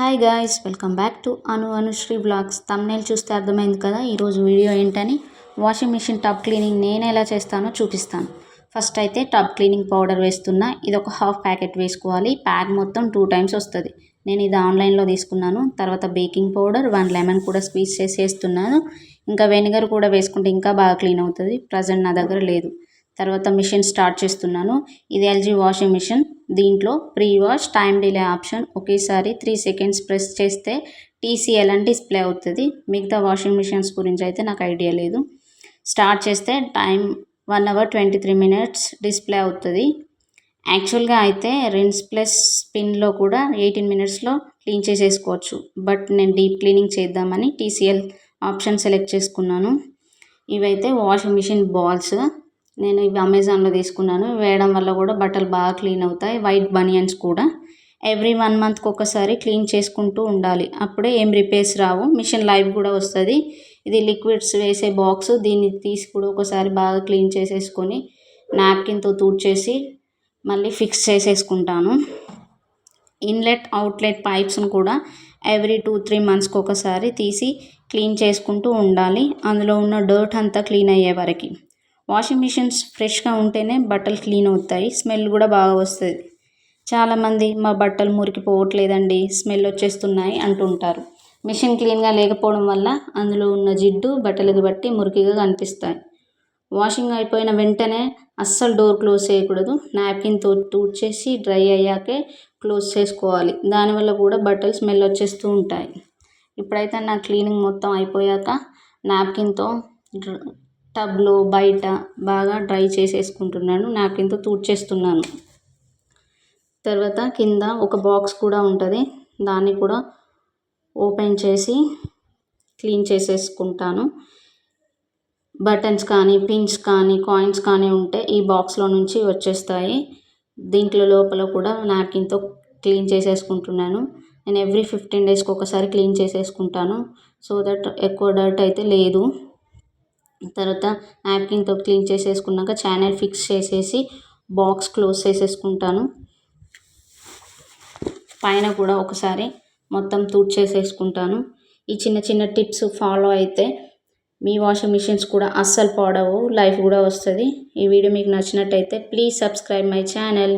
Hi guys welcome back to Anu Anushree vlogs thumbnail చూస్తే అర్థమైంది కదా ఈరోజు వీడియో ఏంటని? వాషింగ్ మిషన్ టబ్ క్లీనింగ్ నేను ఎలా చేస్తానో చూపిస్తాను. ఫస్ట్ అయితే టబ్ క్లీనింగ్ పౌడర్ వేస్తున్నా. ఇది ఒక హాఫ్ ప్యాకెట్ వేసుకోవాలి. ప్యాక్ మొత్తం టూ టైమ్స్ వస్తుంది. నేను ఇది ఆన్లైన్లో తీసుకున్నాను. తర్వాత బేకింగ్ పౌడర్ వన్ లెమన్ కూడా స్పీచ్ చేసి వేస్తున్నాను. ఇంకా వెనిగర్ కూడా వేసుకుంటే ఇంకా బాగా క్లీన్ అవుతుంది. ప్రజెంట్ నా దగ్గర లేదు. తర్వాత మిషన్ స్టార్ట్ చేస్తున్నాను. ఇది ఎల్జీ వాషింగ్ మిషన్ దీంట్లో pre wash time delay option ఒకేసారి త్రీ సెకండ్స్ ప్రెస్ చేస్తే టీసీఎల్ అని డిస్ప్లే అవుతుంది. మిగతా వాషింగ్ మిషన్స్ గురించి అయితే నాకు ఐడియా లేదు. స్టార్ట్ చేస్తే time one hour twenty three minutes display అవుతుంది యాక్చువల్గా అయితే రిన్స్ ప్లస్ స్పిన్లో కూడా ఎయిటీన్ మినిట్స్లో క్లీన్ చేసేసుకోవచ్చు. బట్ నేను డీప్ క్లీనింగ్ చేద్దామని టీసీఎల్ ఆప్షన్ సెలెక్ట్ చేసుకున్నాను. ఇవైతే వాషింగ్ మిషన్ బాల్స్ నేను ఇవి అమెజాన్లో తీసుకున్నాను. వేయడం వల్ల కూడా బట్టలు బాగా క్లీన్ అవుతాయి. వైట్ బనియన్స్ కూడా. ఎవ్రీ వన్ మంత్కి ఒకసారి క్లీన్ చేసుకుంటూ ఉండాలి. అప్పుడే ఏం రిపేర్స్ రావు. మిషన్ లైవ్ కూడా వస్తుంది. ఇది లిక్విడ్స్ వేసే బాక్స్ దీన్ని తీసి కూడా ఒకసారి బాగా క్లీన్ చేసేసుకొని నాప్కిన్తో తూడ్చేసి మళ్ళీ ఫిక్స్ చేసేసుకుంటాను. ఇన్లెట్ అవుట్లెట్ పైప్స్ని కూడా ఎవ్రీ టూ త్రీ మంత్స్కి ఒకసారి తీసి క్లీన్ చేసుకుంటూ ఉండాలి. అందులో ఉన్న డర్ట్ అంతా క్లీన్ అయ్యే వరకు. వాషింగ్ మిషన్స్ ఫ్రెష్గా ఉంటేనే బట్టలు క్లీన్ అవుతాయి. స్మెల్ కూడా బాగా వస్తుంది. చాలామంది మా బట్టలు మురికిపోవట్లేదండి స్మెల్ వచ్చేస్తున్నాయి అంటుంటారు. మిషన్ క్లీన్గా లేకపోవడం వల్ల అందులో ఉన్న జిడ్డు బట్టలకు బట్టి మురికిగా కనిపిస్తాయి. వాషింగ్ అయిపోయిన వెంటనే అస్సలు డోర్ క్లోజ్ చేయకూడదు. నాప్కిన్తో చేసి డ్రై అయ్యాకే క్లోజ్ చేసుకోవాలి. దానివల్ల కూడా బట్టలు స్మెల్ వచ్చేస్తూ ఉంటాయి. ఇప్పుడైతే నా క్లీనింగ్ మొత్తం అయిపోయాక నాప్కిన్తో టబ్లో బయట బాగా డ్రై చేసేసుకుంటున్నాను. నాప్కిన్తో తూడ్చేస్తున్నాను. తర్వాత కింద ఒక బాక్స్ కూడా ఉంటుంది. దాన్ని కూడా ఓపెన్ చేసి క్లీన్ చేసేసుకుంటాను. బటన్స్ కానీ పిన్స్ కానీ కాయిన్స్ కానీ ఉంటే ఈ బాక్స్లో నుంచి వచ్చేస్తాయి. దీంట్లో లోపల కూడా నాప్కిన్తో క్లీన్ చేసేసుకుంటున్నాను. నేను ఎవ్రీ ఫిఫ్టీన్ డేస్కి ఒకసారి క్లీన్ చేసేసుకుంటాను. సో దట్ ఎక్కువ డర్ట్ అయితే లేదు. తర్వాత నాప్కిన్తో క్లీన్ చేసేసుకున్నాక ఛానల్ ఫిక్స్ చేసేసి బాక్స్ క్లోజ్ చేసేసుకుంటాను. పైన కూడా ఒకసారి మొత్తం చేసేసుకుంటాను. ఈ చిన్న చిన్న టిప్స్ ఫాలో అయితే మీ వాషింగ్ మిషన్స్ కూడా అస్సలు పాడవు లైఫ్ కూడా వస్తుంది. ఈ వీడియో మీకు నచ్చినట్టయితే ప్లీజ్ సబ్స్క్రైబ్ మై ఛానల్